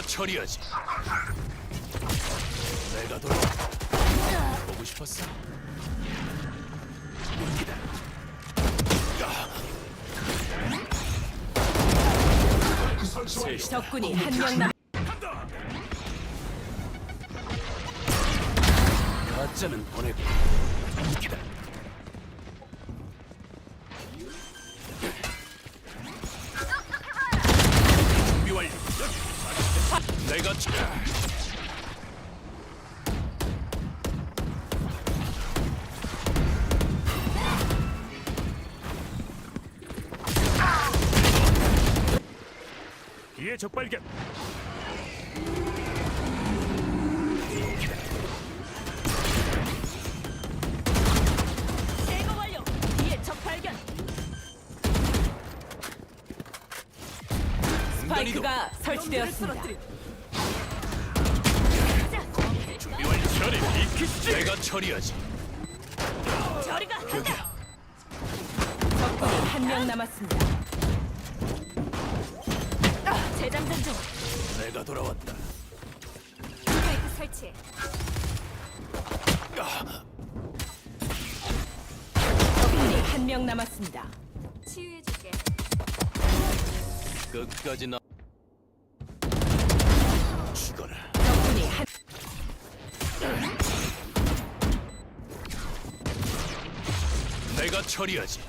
처리하지. 내가 돌아. 보고 싶었어. 여기다. 적군이 한 명 남. 가짜는 보내고. 여기다. 내가 쳐. 뒤에 적발견. 제거 완료. 뒤에 적 발견. 스파이크가 설치되었습니다. 처리. 이키스. 내가 처리하지. 저리가 간다. 적군이 한 명 남았습니다. 아, 재장전 중. 내가 돌아왔다. 스파이크 설치. 적군이 한 명 남았습니다. 치유해줄게. 끝까지 나. 죽어라. 적군이 한 내가 처리하지.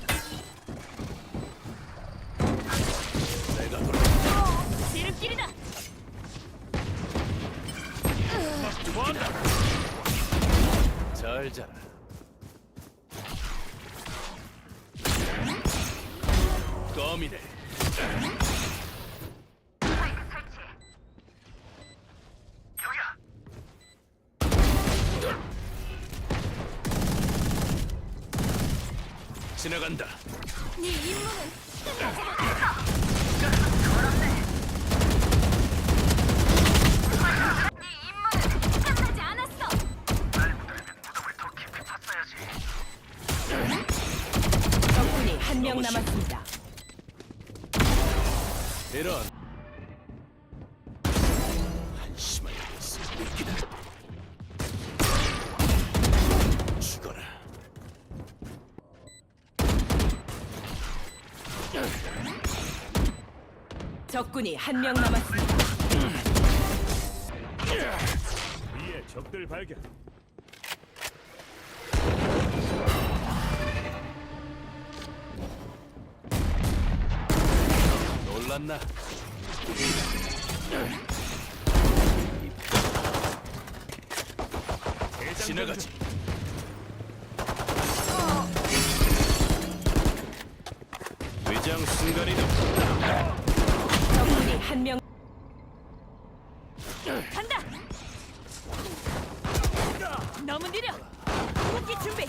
내가 돌아. 지름길이다. 좋아한다. 잘 자라. 껌이네. 지나간다. 네 임무는 네 임무는 끝나지 않았어. 적군이 한 명 남았습니다. 이런. 한심하게 됐어. 웃기다. 적군이 한 명 남았습니다. 위에 적들 발견. 놀랐나? 지나가지. 중. 위장 순간이동. 적군이 한 명. 간다. 너무 느려. 무기 준비.